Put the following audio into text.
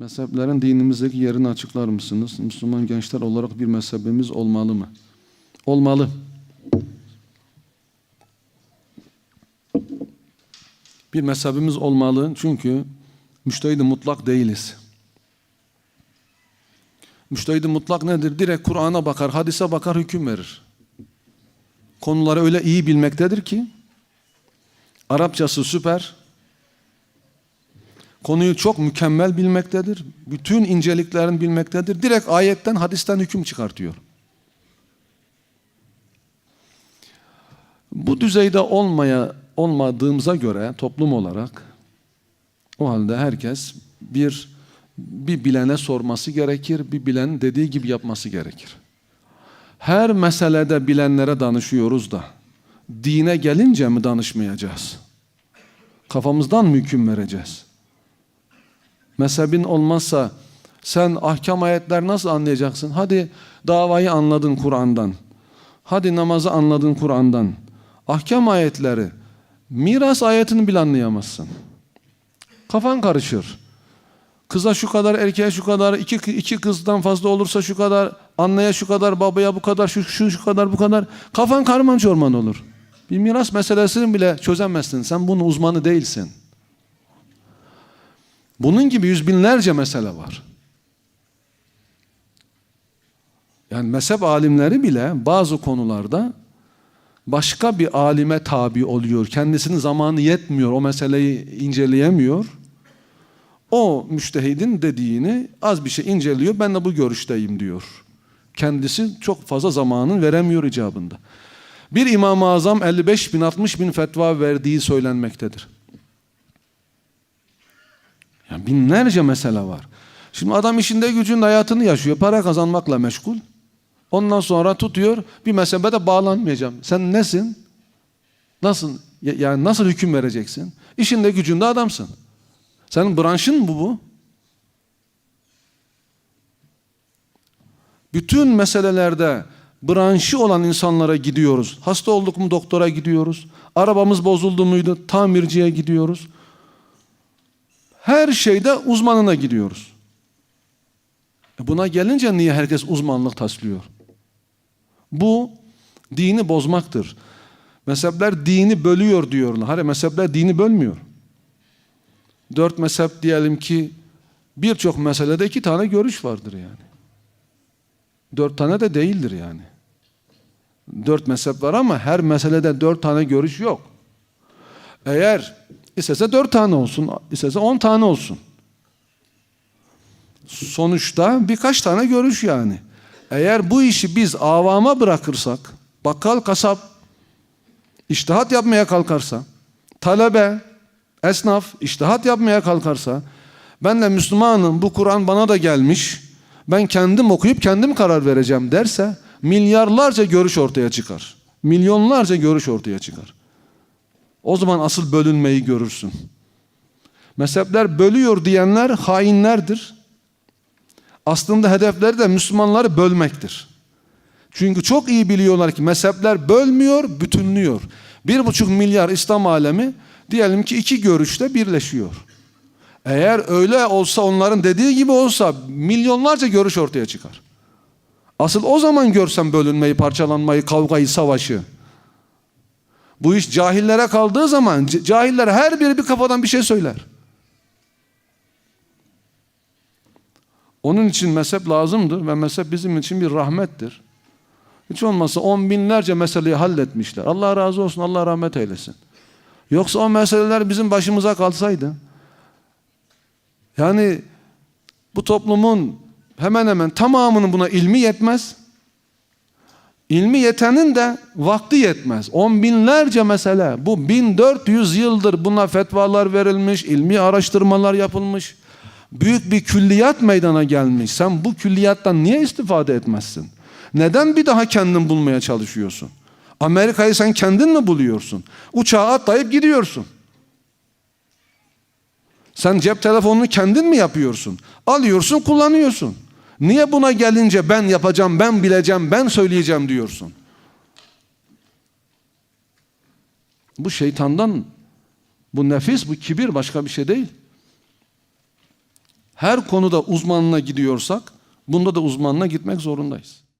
Mezheplerin dinimizdeki yerini açıklar mısınız? Müslüman gençler olarak bir mezhebimiz olmalı mı? Olmalı. Bir mezhebimiz olmalı çünkü müştehid mutlak değiliz. Müştehid mutlak nedir? Direkt Kur'an'a bakar, hadise bakar, hüküm verir. Konuları öyle iyi bilmektedir ki Arapçası süper. Konuyu çok mükemmel bilmektedir. Bütün inceliklerini bilmektedir. Direkt ayetten, hadisten hüküm çıkartıyor. Bu düzeyde olmaya olmadığımıza göre toplum olarak o halde herkes bir bir bilene sorması gerekir, bir bilen dediği gibi yapması gerekir. Her meselede bilenlere danışıyoruz da dine gelince mi danışmayacağız? Kafamızdan mı hüküm vereceğiz? Mezhebin olmazsa sen ahkam ayetler nasıl anlayacaksın? Hadi davayı anladın Kur'an'dan. Hadi namazı anladın Kur'an'dan. Ahkam ayetleri, miras ayetini bile anlayamazsın. Kafan karışır. Kıza şu kadar, erkeğe şu kadar, iki, iki kızdan fazla olursa şu kadar, anneye şu kadar, babaya bu kadar, şu, şu, şu kadar, bu kadar. Kafan karman çorman olur. Bir miras meselesini bile çözemezsin. Sen bunun uzmanı değilsin. Bunun gibi yüz binlerce mesele var. Yani mezhep alimleri bile bazı konularda başka bir alime tabi oluyor. Kendisinin zamanı yetmiyor, o meseleyi inceleyemiyor. O müştehidin dediğini az bir şey inceliyor, ben de bu görüşteyim diyor. Kendisi çok fazla zamanın veremiyor icabında. Bir İmam-ı Azam 55 bin 60 bin fetva verdiği söylenmektedir. Yani binlerce mesele var. Şimdi adam işinde gücünde hayatını yaşıyor. Para kazanmakla meşgul. Ondan sonra tutuyor bir mezhebe bağlanmayacağım. Sen nesin? Nasıl? Yani nasıl hüküm vereceksin? İşinde gücünde adamsın. Senin branşın bu bu? Bütün meselelerde branşı olan insanlara gidiyoruz. Hasta olduk mu doktora gidiyoruz. Arabamız bozuldu muydu tamirciye gidiyoruz. Her şeyde uzmanına gidiyoruz. E buna gelince niye herkes uzmanlık taslıyor? Bu dini bozmaktır. Mezhepler dini bölüyor diyorlar. Hayır mezhepler dini bölmüyor. Dört mezhep diyelim ki birçok meselede iki tane görüş vardır yani. Dört tane de değildir yani. Dört mezhep var ama her meselede dört tane görüş yok. Eğer istese dört tane olsun, istese on tane olsun. Sonuçta birkaç tane görüş yani. Eğer bu işi biz avama bırakırsak, bakkal kasap, iştihat yapmaya kalkarsa, talebe, esnaf iştihat yapmaya kalkarsa, ben de Müslümanım, bu Kur'an bana da gelmiş, ben kendim okuyup kendim karar vereceğim derse, milyarlarca görüş ortaya çıkar. Milyonlarca görüş ortaya çıkar. O zaman asıl bölünmeyi görürsün. Mezhepler bölüyor diyenler hainlerdir. Aslında hedefleri de Müslümanları bölmektir. Çünkü çok iyi biliyorlar ki mezhepler bölmüyor, bütünlüyor. Bir buçuk milyar İslam alemi diyelim ki iki görüşte birleşiyor. Eğer öyle olsa onların dediği gibi olsa milyonlarca görüş ortaya çıkar. Asıl o zaman görsem bölünmeyi, parçalanmayı, kavgayı, savaşı. Bu iş cahillere kaldığı zaman cahiller her biri bir kafadan bir şey söyler. Onun için mezhep lazımdır ve mezhep bizim için bir rahmettir. Hiç olmazsa on binlerce meseleyi halletmişler. Allah razı olsun, Allah rahmet eylesin. Yoksa o meseleler bizim başımıza kalsaydı, yani bu toplumun hemen hemen tamamının buna ilmi yetmez. İlmi yetenin de vakti yetmez. On binlerce mesele. Bu 1400 yıldır buna fetvalar verilmiş, ilmi araştırmalar yapılmış. Büyük bir külliyat meydana gelmiş. Sen bu külliyattan niye istifade etmezsin? Neden bir daha kendin bulmaya çalışıyorsun? Amerika'yı sen kendin mi buluyorsun? Uçağa atlayıp gidiyorsun. Sen cep telefonunu kendin mi yapıyorsun? Alıyorsun, kullanıyorsun. Niye buna gelince ben yapacağım, ben bileceğim, ben söyleyeceğim diyorsun? Bu şeytandan, bu nefis, bu kibir başka bir şey değil. her konuda uzmanına gidiyorsak bunda da uzmanına gitmek zorundayız.